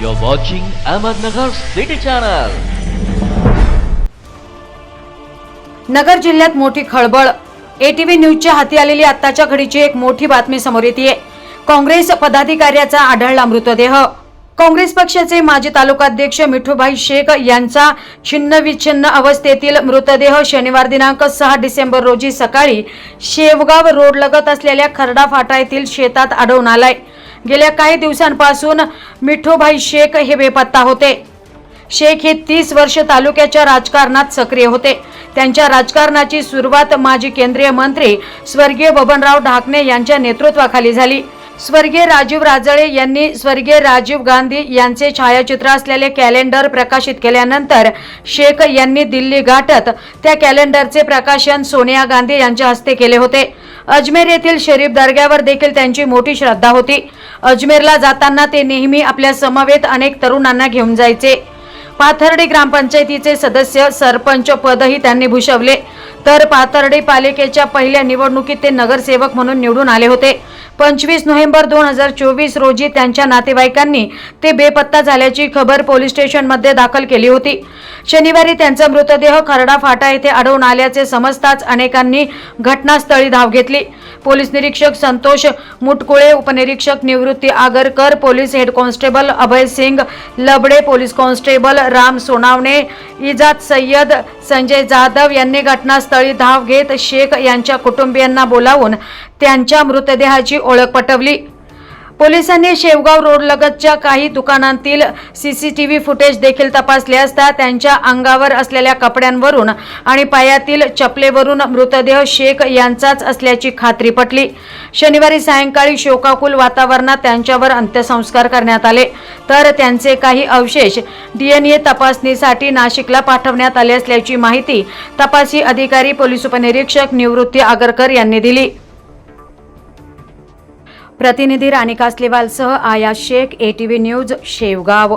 You're watching Ahmednagar City Channel. नगर जिल्ह्यात मोठी खळबळ. एटीव्ही न्यूजच्या हाती आलेली आत्ताच्या घडीची एक मोठी बातमी समोर येते काँग्रेस पदाधिकाऱ्याचा आढळला मृतदेह. काँग्रेस पक्षाचे माजी तालुकाध्यक्ष मिठूभाई शेख यांचा छिन्नविच्छिन्न अवस्थेतील मृतदेह शनिवार दिनांक सहा डिसेंबर रोजी सकाळी शेवगाव रोड लगत असलेल्या खरडा फाटा येथील शेतात आढळून आलाय. गेल्या काही दिवसांपासून मिठूभाई शेख हे बेपत्ता होते. शेख हे तीस वर्ष तालुक्याच्या राजकारणात सक्रिय होते. त्यांच्या राजकारणाची सुरुवात माजी केंद्रीय मंत्री स्वर्गीय बबनराव ढाकणे यांच्या नेतृत्वाखाली झाली. स्वर्गीय राजीव राजळे यांनी स्वर्गीय राजीव गांधी यांचे छायाचित्र असलेले कॅलेंडर प्रकाशित केल्यानंतर शेख यांनी दिल्ली गाठत त्या कॅलेंडरचे प्रकाशन सोनिया गांधी यांच्या हस्ते केले होते. अजमेर येथील शरीफ दर्ग्यावर देखील त्यांची मोठी श्रद्धा होती. अजमेरला जाताना ते नेहमी आपल्या समवेत अनेक तरुणांना घेऊन जायचे. पाथर्डी ग्रामपंचायतीचे सदस्य सरपंच पदही त्यांनी भूषवले. तर पाथर्डी पालिकेच्या पहिल्या निवडणुकीत ते नगरसेवक म्हणून निवडून आले होते. पंचवीस नोव्हेंबर दोन हजार चोवीस रोजी त्यांच्या नातेवाईकांनी ते बेपत्ता झाल्याची खबर पोलीस स्टेशनमध्ये दाखल केली होती. शनिवारी त्यांचा मृतदेह खरडा फाटा येथे आढळून आल्याचे समजताच अनेकांनी घटनास्थळी धाव घेतली. पोलीस निरीक्षक संतोष मुटकुळे उपनिरीक्षक Nivrutti Agarkar police head constable Abhay Singh Labade police constable Ram Sonawane Ijat Sayyad Sanjay Jadhav यांनी घटनास्थळी धाव घेत शेख यांच्या कुटुंबियांना बोलावून त्यांच्या मृतदेहाची ओळख पटवली. पोलिसांनी शेवगाव रोड लगतच्या काही दुकानांतील सीसीटीव्ही फुटेज देखील तपासले असता त्यांच्या अंगावर असलेल्या कपड्यांवरून आणि पायातील चपलेवरून मृतदेह शेख यांचाच असल्याची खात्री पटली. शनिवारी सायंकाळी शोकाकुल वातावरणात त्यांच्यावर अंत्यसंस्कार करण्यात आले. तर त्यांचे काही अवशेष डीएनए तपासणीसाठी नाशिकला पाठवण्यात आले असल्याची माहिती तपासी अधिकारी पोलीस उपनिरीक्षक निवृत्ती आगरकर यांनी दिली. प्रतिनिधी Rani स्लिवालसह Aaya Shaikh ATV news Shevgaon.